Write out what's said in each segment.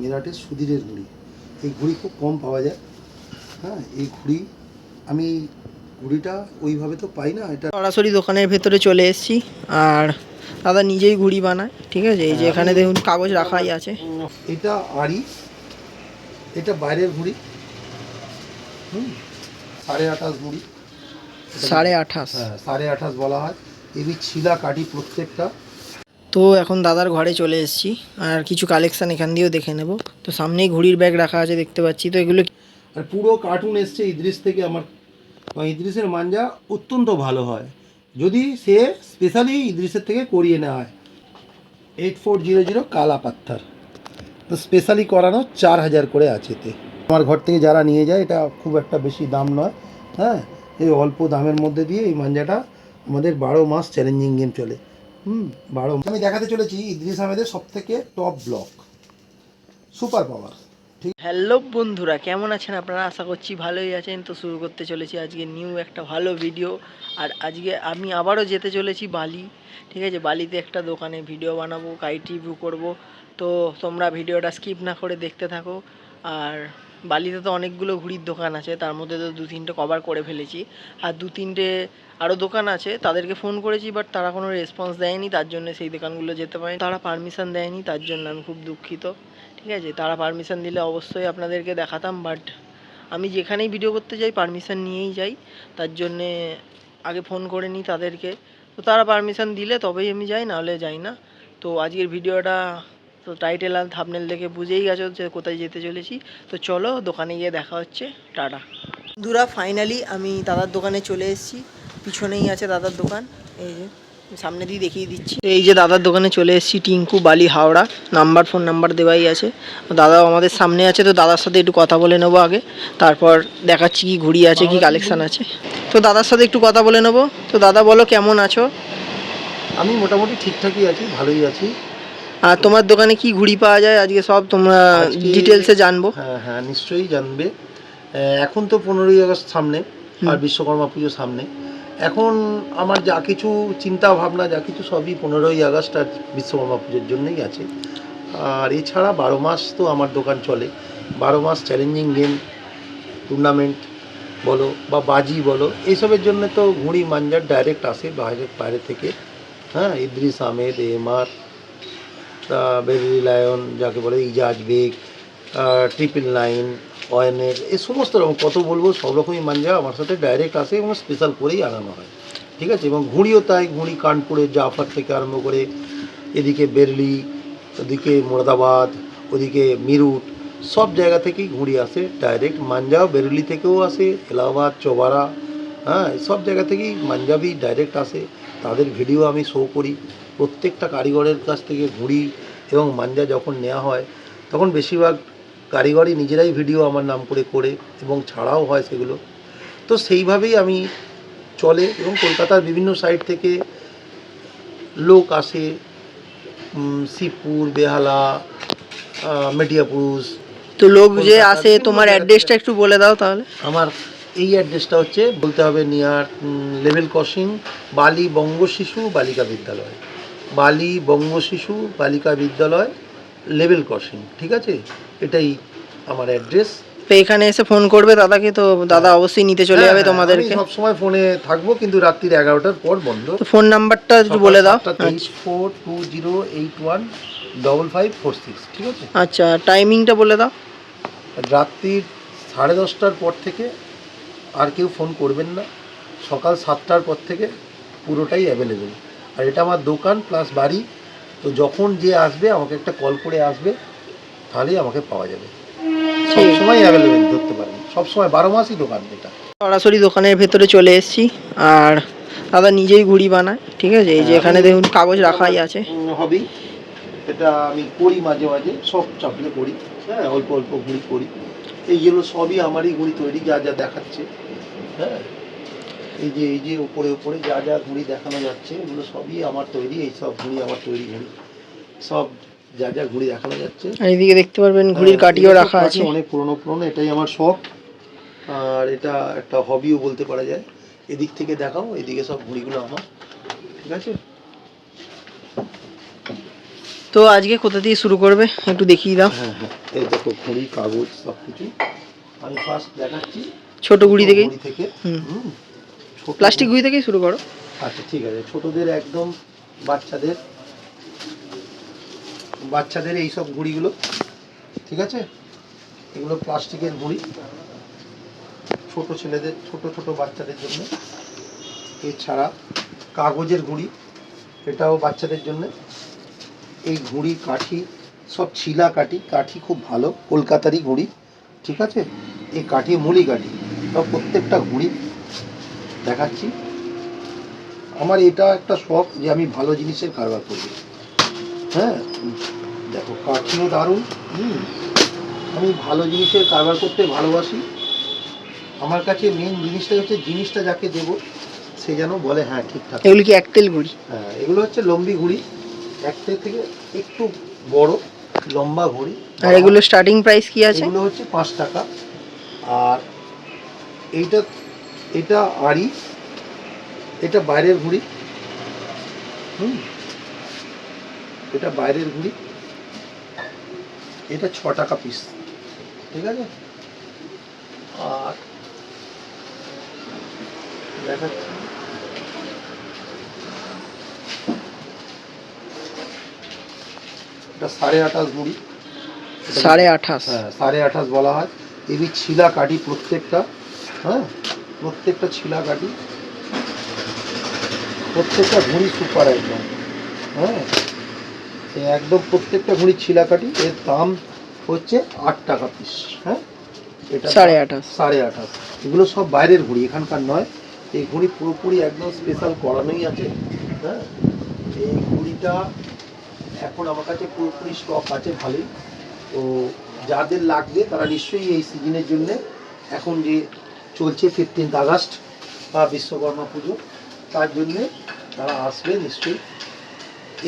মেরাটের সুধীরের ঘুড়ি। এই ঘুড়ি খুব কম পাওয়া যায়। হ্যাঁ এই ঘুড়ি আমি ঘুড়িটা ওইভাবে তো পাই না এটা সরাসরি দোকানের ভেতরে চলে এসেছি। আর দাদা নিজেই ঘুড়ি বানায় ঠিক আছে? এই যে এখানে দেখুন কাগজ রাখাই আছে। এটা আড়ি এটা বাইরের ঘুড়ি। হুম সাড়ে আঠাশ ঘুড়ি। সাড়ে আঠাশ। হ্যাঁ সাড়ে আঠাশ বলা হয়। এবি ছিলা কাটি প্রত্যেকটা। তো এখন দাদার ঘরে চলে এসেছি। আর কিছু কালেকশান এখান দিয়েও দেখে নেব। তো সামনেই ঘুড়ির ব্যাগ রাখা আছে দেখতে পাচ্ছি। তো এগুলো আর পুরো কার্টুন এসছে ইদ্রিস থেকে আমার। আমার ইদ্রিসের মাঞ্জা অত্যন্ত ভালো হয়। যদি সে স্পেশালি ইদ্রিসের থেকে করিয়ে নেওয়া হয় এইট ফোর জিরো জিরো কালা পাত্থার তো স্পেশালি করানো চার হাজার করে আছে এতে। আমার ঘর থেকে যারা নিয়ে যায়, এটা খুব একটা বেশি দাম নয়। হ্যাঁ এই অল্প দামের মধ্যে দিয়ে এই মাঞ্জাটা আমাদের বারো মাস চ্যালেঞ্জিং গেম চলে। হুম বারো আমি দেখাতে চলেছি ইদ্রিস আহমেদের সব থেকে top block super power hello বন্ধুরা কেমন আছেন আপনারা? আশা করছি ভালোই আছেন। তো শুরু করতে চলেছি আজকে নিউ একটা ভালো ভিডিও আর আজকে আমি আবারও যেতে চলেছি বালি। ঠিক আছে বালিতে একটা দোকানে ভিডিও বানাবো গাইড রিভিউ করব। তো তোমরা ভিডিওটা স্কিপ না করে দেখতে থাকো। আর বালিতে তো অনেকগুলো ঘুড়ির দোকান আছে, তার মধ্যে তো দু তিনটে কভার করে ফেলেছি। আর দু তিনটে আরও দোকান আছে, তাদেরকে ফোন করেছি বাট তারা কোনো রেসপন্স দেয়নি, তার জন্য সেই দোকানগুলো যেতে পারি তারা পারমিশন দেয়নি, তার জন্য আমি খুব দুঃখিত। ঠিক আছে? তারা পারমিশন দিলে অবশ্যই আপনাদেরকে দেখাতাম বাট আমি যেখানেই ভিডিও করতে যাই পারমিশন নিয়েই যাই। তার জন্যে আগে ফোন করে নিই তাদেরকে। তো তারা পারমিশন দিলে তবেই আমি যাই, নাহলে যাই না। তো আজকের ভিডিওটা তো টাইটেল আর থাপনেল দেখে বুঝেই গেছো যে কোথায় যেতে চলেছি। তো চলো দোকানে গিয়ে দেখা হচ্ছে। টাটা। বন্ধুরা ফাইনালি আমি দাদার দোকানে চলে এসেছি। পিছনেই আছে দাদার দোকান। এই যে সামনে দিয়ে দেখিয়ে দিচ্ছি। এই যে দাদার দোকানে চলে এসেছি টিঙ্কু বালি হাওড়া। নাম্বার ফোন নাম্বার দেওয়াই আছে। দাদাও আমাদের সামনে আছে তো দাদার সাথে একটু কথা বলে নেব আগে। তারপর দেখাচ্ছি কি ঘুড়ি আছে কি কালেকশান আছে। তো দাদার সাথে একটু কথা বলে নেব। তো দাদা বলো কেমন আছো? আমি মোটামুটি ঠিকঠাকই আছি ভালোই আছি। আর তোমার দোকানে কি ঘুড়ি পাওয়া যায়? আজকে সব তোমরা ডিটেলসে জানব। হ্যাঁ হ্যাঁ নিশ্চয়ই জানবে। এখন তো পনেরোই আগস্ট সামনে আর বিশ্বকর্মা পুজো সামনে। এখন আমার যা কিছু চিন্তা ভাবনা যা কিছু সবই পনেরোই আগস্ট আর বিশ্বকর্মা পুজোর জন্যই আছে। আর এছাড়া বারো মাস তো আমার দোকান চলে। বারো মাস চ্যালেঞ্জিং গেম টুর্নামেন্ট বলো বা বাজি বলো এইসবের জন্য তো ঘুড়ি মাঞ্জার ডাইরেক্ট আসে বাইরে বাইরে থেকে। হ্যাঁ Idris Ahmed MR berry lion যাকে বলে ইজাজ বেগ ট্রিপল নাইন ওয়েনের এই সমস্ত রকম কত বলব, সব রকমই মাঞ্জা আমার সাথে ডাইরেক্ট আসে এবং স্পেশাল করেই আনানো হয়। ঠিক আছে? এবং ঘুড়িও তাই, ঘুড়ি কানপুরে জাফার থেকে আরম্ভ করে এদিকে বেরলি, ওদিকে মোরাদাবাদ, ওদিকে মিরুট, সব জায়গা থেকেই ঘুড়ি আসে ডাইরেক্ট মাঞ্জাও বেরলি থেকেও আসে, এলাহাবাদ চোবারা হ্যাঁ সব জায়গা থেকেই মাঞ্জাবি ডাইরেক্ট আসে। তাদের ভিডিও আমি শো করি। প্রত্যেকটা কারিগরের কাছ থেকে ঘুরি এবং মাঞ্জা যখন নেওয়া হয় তখন বেশিরভাগ কারিগরই নিজেরাই ভিডিও আমার নাম করে করে এবং ছাড়াও হয় সেগুলো। তো সেইভাবেই আমি চলে এবং কলকাতার বিভিন্ন সাইড থেকে লোক আসে শিবপুর বেহালা মেটিয়াপুরুষ। তো লোক যে আসে তোমার অ্যাড্রেসটা একটু বলে দাও তাহলে। আমার এই অ্যাড্রেসটা হচ্ছে বলতে হবে নিয়ার লেভেল ক্রসিং বালি বঙ্গ শিশু বালিকা বিদ্যালয়। বালি বঙ্গ শিশু বালিকা বিদ্যালয় লেভেল ক্রসিং ঠিক আছে? এটাই আমার অ্যাড্রেস তো এখানে এসে ফোন করবে দাদাকে তো দাদা অবশ্যই নিতে চলে যাবে তোমাদেরকে। সব সময় ফোনে থাকব কিন্তু রাত্রির এগারোটার পর বন্ধ। তো ফোন নাম্বারটা একটু বলে দাও। Four two zero eight one double five four six ঠিক আছে? আচ্ছা টাইমিংটা বলে দাও। রাত্রির সাড়ে দশটার পর থেকে আর কেউ ফোন করবেন না। সকাল সাতটার পর থেকে পুরোটাই অ্যাভেলেবেল আর এটা আমার দোকান প্লাস বাড়ি। তো যখন যে আসবে আমাকে একটা কল করে আসবে তাহলেই আমাকে পাওয়া যাবে। সব সময় অ্যাভেলেবেল ধরতে পারেন। সবসময় বারো মাসই দোকান এটা। সরাসরি দোকানের ভেতরে চলে এসেছি। আর দাদা নিজেই ঘুড়ি বানায় ঠিক আছে? এই যে এখানে দেখুন কাগজ রাখাই আছে। হবি এটা আমি করি মাঝে মাঝে সব চাপলে করি। হ্যাঁ অল্প অল্প ঘুড়ি করি। এইগুলো সবই আমারই ঘুড়ি তৈরি যা যা দেখাচ্ছে। হ্যাঁ। এই যে এই যে উপরে উপরে যা যা ঘুড়ি দেখানো যাচ্ছে এগুলো সবই আমার তৈরি এই সব ঘুড়ি আমার তৈরি ঘুড়ি। সব যা যা ঘুড়ি দেখানো যাচ্ছে। এদিকে দেখতে পারবেন ঘুড়ির হ্যাঁ, এগুলো সব রাখা আছে। অনেক পুরনো পুরনো এটাই আমার শখ। আর এটা একটা হবিও বলতে পারা যায়। এদিক থেকে দেখাও এদিকে সব ঘুড়িগুলো আমার। ঠিক আছে? তো আজকে কোথা দিয়ে শুরু করবে? একটু দেখিয়ে দাও। হ্যাঁ হ্যাঁ। এই দেখো ঘড়ি কাগজ সব কিছু আমি ফার্স্ট দেখাচ্ছি। ছোট গুড়ি থেকেই থেকে? হুম। প্লাস্টিক গুড়ি। থেকেই শুরু করো। আচ্ছা ঠিক আছে। ছোটদের একদম বাচ্চাদের বাচ্চাদের এই সব ঘুড়িগুলো ঠিক আছে? এগুলো প্লাস্টিকের ঘুড়ি ছোট ছেলেদের ছোট ছোট বাচ্চাদের জন্য। এছাড়া কাগজের ঘুড়ি এটাও বাচ্চাদের জন্য। এই ঘুড়ি কাঠি সব ছিলা কাঠি। কাঠি খুব ভালো কলকাতারই ঘুড়ি ঠিক আছে? এই কাঠি মুলি কাঠি। সব প্রত্যেকটা ঘুড়ি দেখাচ্ছি। আমার এটা একটা শখ যে আমি ভালো জিনিসের কারবার করব। হ্যাঁ? দেখো কাঠিও দারুণ। হুম? আমি ভালো জিনিসের কারবার করতে ভালোবাসি। আমার কাছে মেন জিনিসটা হচ্ছে জিনিসটা যাকে দেব সে যেন বলে হ্যাঁ ঠিকঠাক। এগুলি কি একতেল গুড়ি হ্যাঁ এগুলো হচ্ছে লম্বি ঘুড়ি। একটা থেকে একটু বড় লম্বা ঘুড়ি। আর এগুলো স্টার্টিং প্রাইস কি আছে? এগুলো হচ্ছে পাঁচ টাকা। আর এইটা এটা আড়ি এটা বাইরের ঘুড়ি হুম এটা বাইরের ঘুড়ি এটা ছ টাকা পিস ঠিক আছে? আর দেখাচ্ছি। এটা সাড়ে আঠাশ ঘুড়ি। সাড়ে আঠাশ। হ্যাঁ সাড়ে আঠাশ বলা হয়। এবি ছিলা কাটি প্রত্যেকটা। হ্যাঁ প্রত্যেকটা ছিলা কাটি প্রত্যেকটা ঘুড়ি সুপার একদম হ্যাঁ। একদম প্রত্যেকটা ঘুড়ি ছিলা কাটি এর দাম হচ্ছে আট টাকা পিস হ্যাঁ। এটা সাড়ে আঠাশ সাড়ে আঠাশ এগুলো সব বাইরের ঘুড়ি এখানকার নয়। এই ঘুড়ি পুরোপুরি একদম স্পেশাল করানোই আছে হ্যাঁ। এই ঘুড়িটা এখন আমার কাছে পুরোপুরি স্টক আছে ভালোই। তো যাদের লাগবে তারা নিশ্চয়ই এই সিজনের জন্যে এখন যে চলছে ফিফটিন্থ আগস্ট বা বিশ্বকর্মা পুজো। তার জন্যে তারা আসবে নিশ্চয়ই।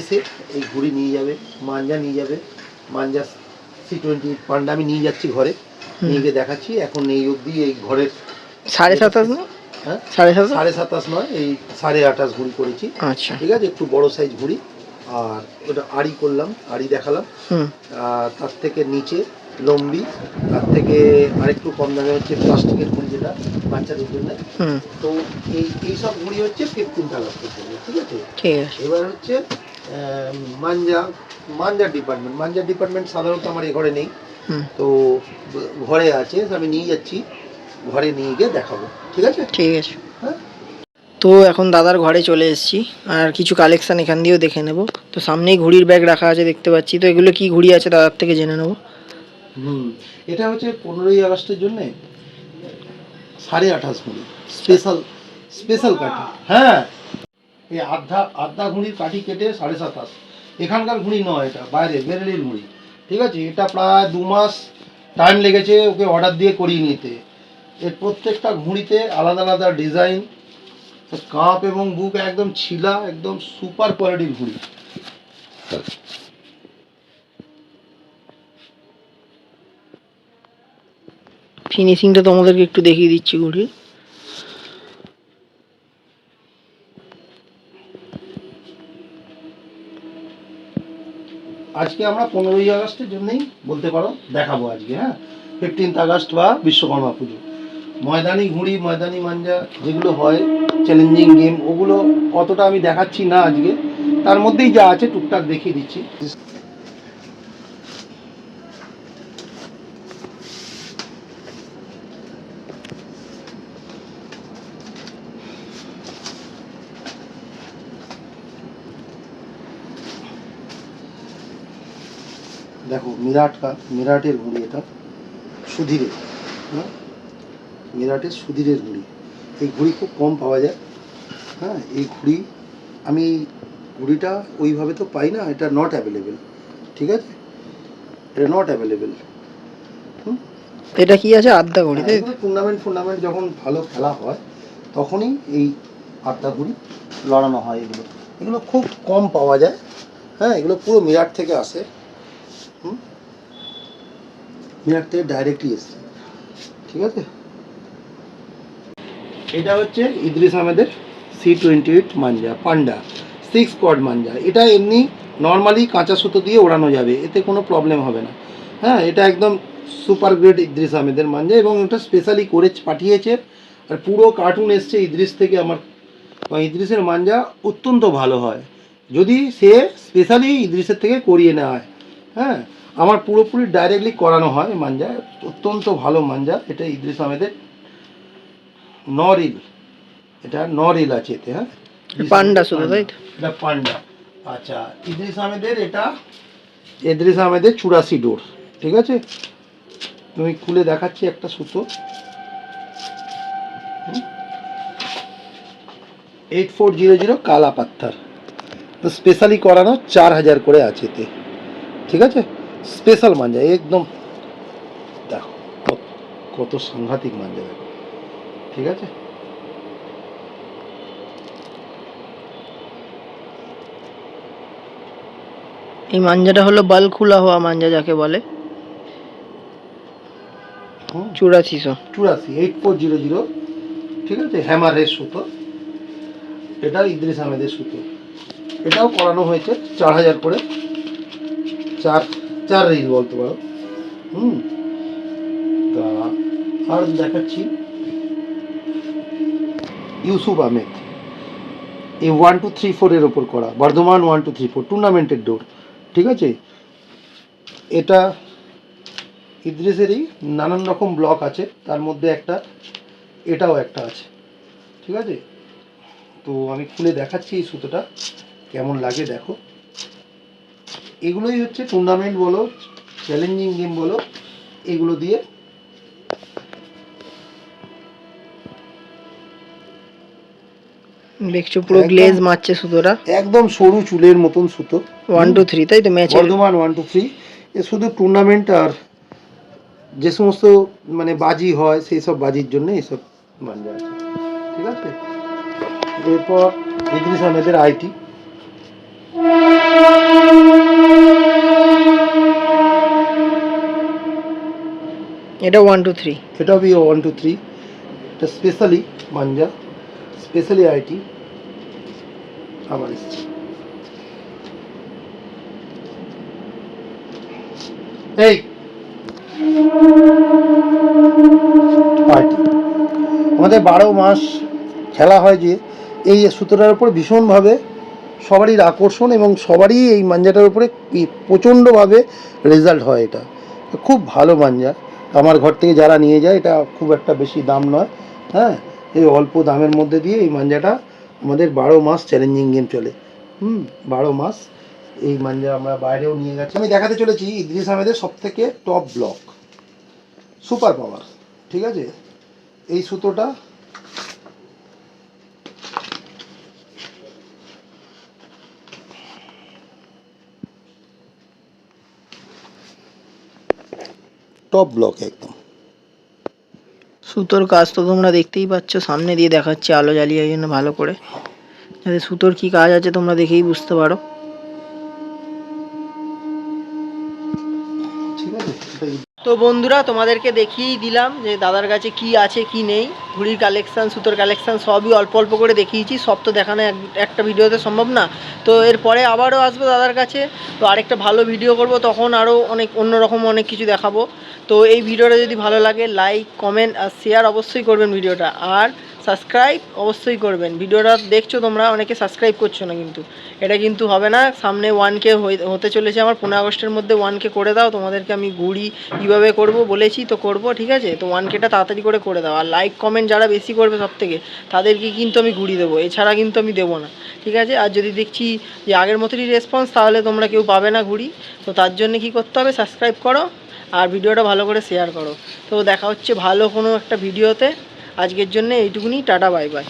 এসে এই ঘুড়ি নিয়ে যাবে মাঞ্জা নিয়ে যাবে। মাঞ্জা সি টোয়েন্টি পান্ডা আমি নিয়ে যাচ্ছি ঘরে। নিয়ে গিয়ে দেখাচ্ছি এখন এই অবধি এই ঘরের সাড়ে সাতাশ না? হ্যাঁ? সাড়ে সাতাশ? সাড়ে সাতাশ নয় এই সাড়ে আঠাশ ঘুড়ি করেছি। আচ্ছা। ঠিক আছে? একটু বড় সাইজ ঘুড়ি। আর ওটা আড়ি করলাম আড়ি দেখালাম। তার থেকে নিচে লম্বি তার থেকে আরেকটু কম দামে হচ্ছে প্লাস্টিকের ঘুড়ি যেটা বাচ্চাদের জন্য। হুম। তো এই এই সব ঘুড়ি হচ্ছে ফিফটিন আগস্টের জন্য ঠিক আছে? ঠিক আছে। এবার হচ্ছে মাঞ্জা মাঞ্জার ডিপার্টমেন্ট মাঞ্জার ডিপার্টমেন্ট সাধারণত আমার এ ঘরে নেই। তো ঘরে আছে আমি নিয়ে যাচ্ছি ঘরে নিয়ে গিয়ে দেখাবো ঠিক আছে? ঠিক আছে। হ্যাঁ? তো এখন দাদার ঘরে চলে এসেছি আর কিছু কালেকশান এখান দিয়েও দেখে নেব। তো সামনেই ঘুড়ির ব্যাগ রাখা আছে দেখতে পাচ্ছি তো এগুলো কি ঘুড়ি আছে দাদার থেকে জেনে নেব। হুম এটা হচ্ছে পনেরোই আগস্টের জন্যে সাড়ে আঠাশ ঘুড়ি স্পেশাল স্পেশাল কাঠি। হ্যাঁ এই আধা আধা ঘুড়ির কাঠি কেটে সাড়ে সাতাশ। এখানকার ঘুড়ি নয় এটা বাইরে বেরেলির ঘুড়ি। ঠিক আছে? এটা প্রায় দু মাস টাইম লেগেছে ওকে অর্ডার দিয়ে করিয়ে নিতে। এর প্রত্যেকটা ঘুড়িতে আলাদা আলাদা ডিজাইন কাপ এবং বুক একদম ছিলা একদম সুপার কোয়ালিটির ঘুড়ি। ফিনিশিংটা তোমাদেরকে একটু দেখিয়ে দিচ্ছি ঘুড়ির আজকে আমরা পনেরোই আগস্টের জন্যই বলতে পারো দেখাবো আজকে হ্যাঁ? ফিফটিন্থ আগস্ট বা বিশ্বকর্মা পুজো। ময়দানি ঘুড়ি, ময়দানি মাঞ্জা যেগুলো হয় চ্যালেঞ্জিং গেম ওগুলো অতটা আমি দেখাচ্ছি না আজকে। তার মধ্যেই যা আছে টুকটাক দেখিয়ে দিচ্ছি। দেখো মিরাট কা মিরাটের ঘুড়ি এটা সুধীরের হ্যাঁ? মিরাটের সুধীরের ঘুড়ি। এই ঘুড়ি খুব কম পাওয়া যায়। হ্যাঁ এই ঘুড়ি আমি ঘুড়িটা ওইভাবে তো পাই না এটা নট অ্যাভেলেবেল ঠিক আছে? এটা নট অ্যাভেলেবেল এটা কি আছে? আদ্যা ঘুড়ি টুর্নামেন্ট ফুর্নামেন্ট যখন ভালো খেলা হয় তখনই এই আড্ডা ঘুড়ি লড়ানো হয় এগুলো। এগুলো খুব কম পাওয়া যায়। হ্যাঁ এগুলো পুরো মিরাট থেকে আসে। হুম? মিরাট থেকে ডাইরেক্টলি এসছে। ঠিক আছে? এটা হচ্ছে ইদ্রিস আহমেদের সি টোয়েন্টি এইট মাঞ্জা, পান্ডা সিক্স কোয়াড মাঞ্জা। এটা এমনি নর্মালি কাঁচা সুতো দিয়ে ওড়ানো যাবে, এতে কোনো প্রবলেম হবে না। হ্যাঁ এটা একদম সুপার গ্রেড ইদ্রিস আহমেদের মাঞ্জা এবং এটা স্পেশালি করে পাঠিয়েছে আর পুরো কার্টুন এসছে ইদ্রিস থেকে আমার। ইদ্রিসের মাঞ্জা অত্যন্ত ভালো হয়। যদি সে স্পেশালি ইদ্রিসের থেকে করিয়ে নেওয়া হয় হ্যাঁ আমার পুরোপুরি ডাইরেক্টলি করানো হয় মাঞ্জা অত্যন্ত ভালো মাঞ্জা এটা ইদ্রিস আহমেদের নরিল এটা নরিল আছে এতে হ্যাঁ? পান্ডা শুধু, তাই এটা পান্ডা আচ্ছা ইদ্রিস আহমেদের এটা ইদ্রিস আহমেদের চুরাশি ডোর ঠিক আছে? তুমি খুলে দেখাচ্ছি একটা সুতো। এইট ফোর জিরো জিরো কালা পাত্থার তো স্পেশালি করানো চার হাজার করে আছে এতে। ঠিক আছে? স্পেশাল মাঞ্জা একদম। দেখো কত- সাংঘাতিক মাঞ্জা দেখো। ঠিক আছে? এই মাঞ্জাটা হলো বালখুলা হওয়া মাঞ্জা যাকে বলে। চুরাশিশো চুরাশি এইট ফোর জিরো জিরো ঠিক আছে? হ্যামারের সুতো। এটা ইদ্রিস আহমেদের সুতো। এটাও করানো হয়েছে চার হাজার করে। চার চার রিল বলতে পারো। হুম? তা আর দেখাচ্ছি। ইউসুফ আহমেদ। এই ওয়ান টু থ্রি ফোরের ওপর করা। Bardhaman one two three four টুর্নামেন্টের ডোর ঠিক আছে? এটা ইদ্রিসেরই নানান রকম ব্লক আছে। তার মধ্যে একটা, এটাও একটা আছে। ঠিক আছে? তো আমি খুলে দেখাচ্ছি এই সুতোটা। কেমন লাগে দেখো। এগুলোই হচ্ছে টুর্নামেন্ট বলো চ্যালেঞ্জিং গেম বলো এগুলো দিয়ে দেখছ পুরো গ্লেজ মারছে সুতোটা। একদম সরু চুলের মতন সুতো। ওয়ান টু থ্রি তাই তো ম্যাচের বর্ধমান ওয়ান টু থ্রি এ শুধু টুর্নামেন্ট আর যে সমস্ত মানে বাজি হয় সেই সব বাজির জন্য এইসব মাঞ্জা আছে ঠিক আছে? এরপর ইদ্রিস আহমেদের আইটি। এটা ওয়ান টু থ্রি এটাও বি ওয়ান টু থ্রি এটা স্পেশালি মাঞ্জা স্পেশালি আইটি আবার এসছে এই। আমাদের বারো মাস খেলা হয় যে, এই সুতোটার উপর ভীষণভাবে সবারই আকর্ষণ এবং সবারই এই মাঞ্জাটার উপরে প্রচণ্ডভাবে রেজাল্ট হয় এটা। খুব ভালো মাঞ্জা। আমার ঘর থেকে যারা নিয়ে যায়, এটা খুব একটা বেশি দাম নয়। হ্যাঁ এই অল্প দামের মধ্যে দিয়ে এই মাঞ্জাটা আমাদের বারো মাস চ্যালেঞ্জিং গেম চলে। হুম, বারো মাস এই মাঞ্জা আমরা বাইরেও নিয়ে গেছি। আমি দেখাতে চলেছি ইদ্রিস আহমেদের সব থেকে টপ ব্লক সুপার পাওয়ার ঠিক আছে? এই সুতোটা টপ ব্লক একদম। সুতোর কাজ তো তোমরা দেখতেই পাচ্ছ সামনে দিয়ে দেখাচ্ছে আলো জ্বালিয়ে জন্য ভালো করে। যাতে সুতোর কি কাজ আছে তোমরা দেখেই বুঝতে পারো। ঠিক আছে? তো বন্ধুরা, তোমাদেরকে দেখিয়েই দিলাম যে দাদার কাছে কি আছে, কি নেই। ঘুড়ির কালেকশান সুতোর কালেকশান সবই অল্প অল্প করে দেখিয়েছি। সব তো দেখানো এক- একটা ভিডিওতে সম্ভব না। তো এরপরে আবারও আসব দাদার কাছে। তো আরেকটা ভালো ভিডিও করব, তখন আরও অনেক, অন্যরকম অনেক কিছু দেখাবো। তো এই ভিডিওটা যদি ভালো লাগে লাইক কমেন্ট আর শেয়ার অবশ্যই করবেন ভিডিওটা। আর সাবস্ক্রাইব অবশ্যই করবেন। ভিডিওটা দেখছ তোমরা, অনেকে সাবস্ক্রাইব করছ না কিন্তু। এটা কিন্তু হবে না, সামনে ওয়ান কে হতে চলেছে আমার, পনেরো আগস্টের মধ্যে ওয়ান কে করে দাও, তোমাদেরকে আমি ঘুরি কীভাবে করব বলেছি তো করব, ঠিক আছে? তো ওয়ান কেটা তাড়াতাড়ি করে করে দাও। আর লাইক কমেন্ট যারা বেশি করবে সব থেকে তাদেরকে কিন্তু আমি ঘুড়ি দেবো, এছাড়া কিন্তু আমি দেবো না, ঠিক আছে? আর যদি দেখছি যে আগের মতোই রেসপন্স তাহলে তোমরা কেউ পাবে না ঘুরি তো তার জন্য কি করতে হবে? সাবস্ক্রাইব করো, আর ভিডিওটা ভালো করে শেয়ার করো। তো দেখা হচ্ছে ভালো কোনো একটা ভিডিওতে। আজকের জন্য এইটুকুনি টাটা বাই বাই।